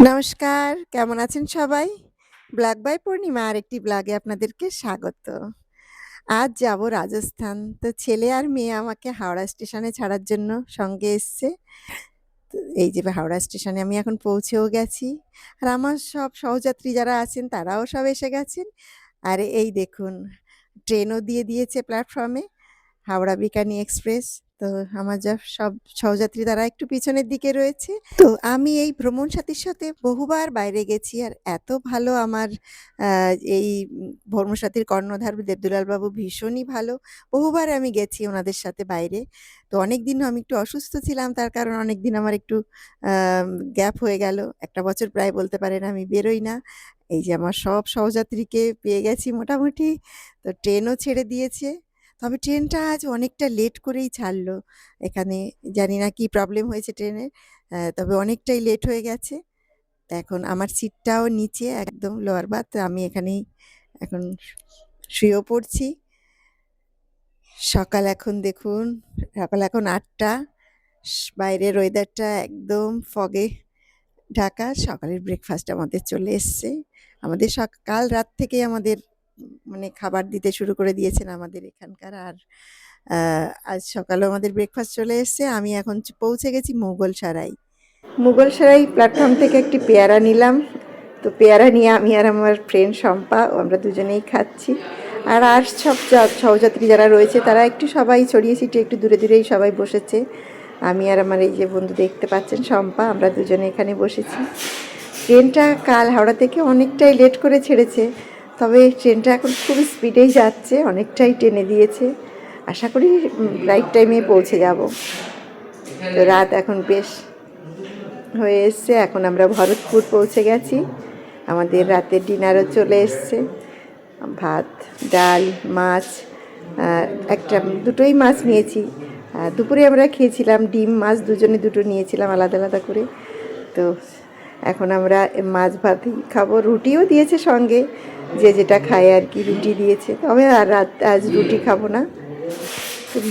নমস্কার, কেমন আছেন সবাই? ব্ল্যাক বাই পূর্ণিমা আর একটি ব্লগে আপনাদেরকে স্বাগত। আজ যাব রাজস্থান। তো ছেলে আর মেয়ে আমাকে হাওড়া স্টেশনে ছাড়ার জন্য সঙ্গে এসছে। এই যে হাওড়া স্টেশনে আমি এখন পৌঁছেও গেছি। আর আমার সব সহযাত্রী যারা আছেন, তারাও সব এসে গেছেন। আর এই দেখুন, ট্রেনও দিয়ে দিয়েছে প্ল্যাটফর্মে হাওড়া বিকানি এক্সপ্রেস তো আমার যা সব সহযাত্রী তারা একটু পিছনের দিকে রয়েছে। তো আমি এই ভ্রমণ সাথীর সাথে বহুবার বাইরে গেছি আর এত ভালো আমার এই ভ্রমণ সাথীর কর্ণধার দেবদুলাল বাবু ভীষণই ভালো। বহুবার আমি গেছি ওনাদের সাথে বাইরে। তো অনেক দিন আমি একটু অসুস্থ ছিলাম তার কারণ অনেক দিন আমার একটু গ্যাপ হয়ে গেল। একটা বছর প্রায় বলতে পারেন আমি বেরোই না। এই যে আমার সব সহযাত্রীকে পেয়ে গেছি মোটামুটি। তো ট্রেনও ছেড়ে দিয়েছে। তবে ট্রেনটা আজ অনেকটা লেট করেই ছাড়লো। এখানে জানি না কি প্রবলেম হয়েছে ট্রেনের তবে অনেকটাই লেট হয়ে গেছে। এখন আমার সিটটাও নিচে, একদম লোয়ার বাথ আমি এখানেই এখন শুয়েও পড়ছি। সকাল এখন দেখুন, সকাল এখন আটটা, বাইরের ওয়েদারটা একদম ফগে ঢাকা। সকালের ব্রেকফাস্ট আমাদের চলে এসছে। আমাদের সকাল রাত থেকেই আমাদের মানে খাবার দিতে শুরু করে দিয়েছেন আমাদের এখানকার। আর আজ সকালে আমাদের ব্রেকফাস্ট চলে এসছে। আমি এখন পৌঁছে গেছি মুঘল সারাই। মুঘল সারাই প্ল্যাটফর্ম থেকে একটি পেয়ারা নিলাম। তো পেয়ারা নিয়ে আমি আর আমার ফ্রেন্ড শম্পা আমরা দুজনেই খাচ্ছি। আর আর সব সহযাত্রী যারা রয়েছে, তারা একটু সবাই ছড়িয়ে ছিটিয়ে একটু দূরে দূরেই সবাই বসেছে। আমি আর আমার এই যে বন্ধু দেখতে পাচ্ছেন শম্পা, আমরা দুজনে এখানে বসেছি। ট্রেনটা কাল হাওড়া থেকে অনেকটাই লেট করে ছেড়েছে। তবে ট্রেনটা এখন খুব স্পিডেই যাচ্ছে, অনেকটাই টেনে দিয়েছে। আশা করি রাইট টাইমে পৌঁছে যাব। তো রাত এখন বেশ হয়ে এসছে, এখন আমরা ভরতপুর পৌঁছে গেছি। আমাদের রাতের ডিনারও চলে এসছে। ভাত, ডাল, মাছ একটা, দুটোই মাছ নিয়েছি। দুপুরে আমরা খেয়েছিলাম ডিম, মাছ দুজনে দুটো নিয়েছিলাম আলাদা আলাদা করে। তো এখন আমরা মাছ ভাতই খাব। রুটিও দিয়েছে সঙ্গে, যে যেটা খায় আর কি রুটি দিয়েছে। তবে আর রাত আজ রুটি খাব না।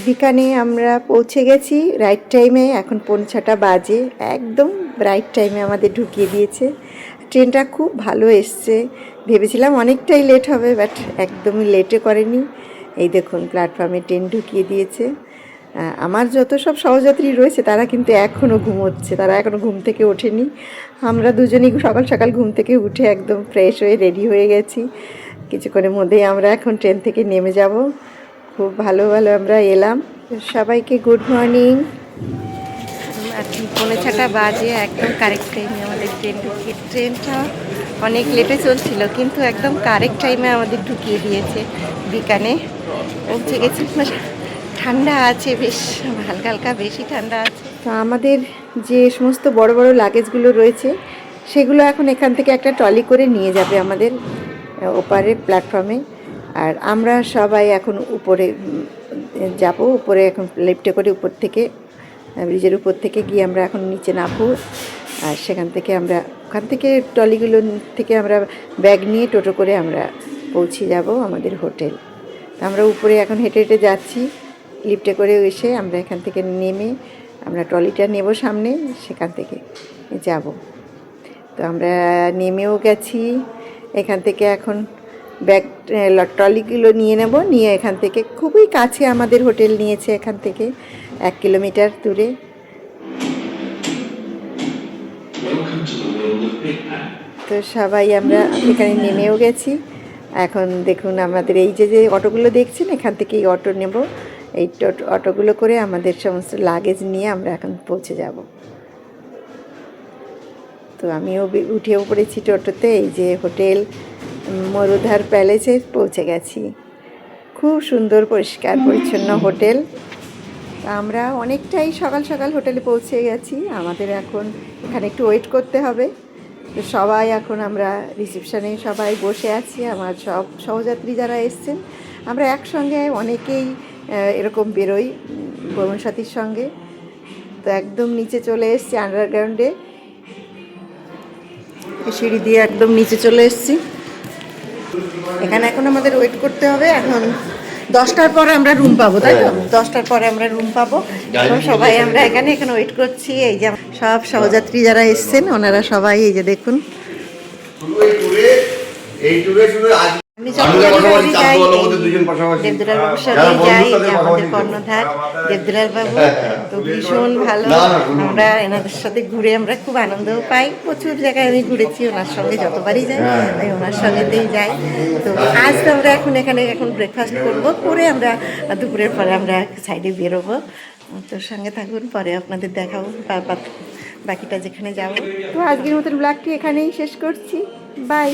বিকানে আমরা পৌঁছে গেছি রাইট টাইমে এখন পৌনে ছটা বাজে। একদম রাইট টাইমে আমাদের ঢুকিয়ে দিয়েছে। ট্রেনটা খুব ভালো এসছে। ভেবেছিলাম অনেকটাই লেট হবে বাট একদমই লেটে করেনি। এই দেখুন প্ল্যাটফর্মে ট্রেন ঢুকিয়ে দিয়েছে। আমার যত সব সহযাত্রী রয়েছে, তারা কিন্তু এখনও ঘুমোচ্ছে, তারা এখনও ঘুম থেকে ওঠেনি। আমরা দুজনেই সকাল সকাল ঘুম থেকে উঠে একদম ফ্রেশ হয়ে রেডি হয়ে গেছি। কিছুক্ষণের মধ্যেই আমরা এখন ট্রেন থেকে নেমে যাব। খুব ভালো ভালো আমরা এলাম। সবাইকে গুড মর্নিং পৌনে ছটা বাজে একদম কারেক্ট টাইমে আমাদের ট্রেন ঢুকিয়ে ট্রেনটা অনেক লেটে চলছিল, কিন্তু একদম কারেক্ট টাইমে আমাদের ঢুকিয়ে দিয়েছে বিকানে পৌঁছে গেছি ঠান্ডা আছে বেশ, হালকা হালকা বেশি ঠান্ডা আছে। তো আমাদের যে সমস্ত বড় বড় লাগেজগুলো রয়েছে, সেগুলো এখন এখান থেকে একটা ট্রলি করে নিয়ে যাবে আমাদের ওপারে প্ল্যাটফর্মে আর আমরা সবাই এখন উপরে যাব, উপরে এখন লিফটে করে উপর থেকে ব্রিজের উপর থেকে গিয়ে আমরা এখন নিচে নামবো। আর সেখান থেকে আমরা, ওখান থেকে ট্রলিগুলো থেকে আমরা ব্যাগ নিয়ে টোটো করে আমরা পৌঁছে যাব আমাদের হোটেল আমরা উপরে এখন হেঁটে হেঁটে যাচ্ছি। লিফটে করে এসে আমরা এখান থেকে নেমে আমরা ট্রলিটা নেব সামনে সেখান থেকে যাব। তো আমরা নেমেও গেছি। এখান থেকে এখন ব্যাগ ট্রলিগুলো নিয়ে নেব। নিয়ে এখান থেকে খুবই কাছে আমাদের হোটেল নিয়েছে এখান থেকে এক কিলোমিটার দূরে। তো সবাই আমরা এখানে নেমেও গেছি। এখন দেখুন আমাদের এই যে যে অটোগুলো দেখছেন এখান থেকে এই অটো নেব। এই অটোগুলো করে আমাদের সমস্ত লাগেজ নিয়ে আমরা এখন পৌঁছে যাব। তো আমিও উঠেও পড়েছি টোটোতে, এই যে হোটেল, মরুধার প্যালেসে পৌঁছে গেছি। খুব সুন্দর, পরিষ্কার, পরিচ্ছন্ন হোটেল। আমরা অনেকটাই সকাল সকাল হোটেলে পৌঁছে গেছি। আমাদের এখন এখানে একটু ওয়েট করতে হবে। তো সবাই এখন আমরা রিসেপশনে সবাই বসে আছি। আমার সব সহযাত্রী যারা এসছেন, আমরা একসঙ্গে অনেকেই এরকম বেরোই ভ্রমণ সাথীর সঙ্গে। তো একদম নিচে চলে এসছি আন্ডারগ্রাউন্ডে। সিঁড়ি দিয়ে একদম নিচে চলে এসেছি। এখানে এখন আমাদের ওয়েট করতে হবে। এখন দশটার পরে আমরা রুম পাবো তাই তো? দশটার পরে আমরা রুম পাবো। এখন সবাই আমরা এখানে এখানে ওয়েট করছি। এই যে সব সহযাত্রী যারা এসছেন ওনারা সবাই এই যে দেখুন। যাই, দেবদুলাল বাবুর আমাদের কর্ণধার দেবদুলাল বাবু তো ভীষণ ভালো। আমরা এনাদের সাথে ঘুরে আমরা খুব আনন্দও পাই। প্রচুর জায়গায় আমি ঘুরেছি ওনার সঙ্গে যতবারই যাই হ্যাঁ। আমি ওনার সঙ্গেতেই যাই। তো আজ তো আমরা এখন এখানে এখন ব্রেকফাস্ট করব করে আমরা দুপুরের পরে আমরা সাইডে বেরোবো। তোর সঙ্গে থাকুন পরে আপনাদের দেখাবো বাকিটা যেখানে যাব। তো আজকের মতন ব্লগটি এখানেই শেষ করছি। বাই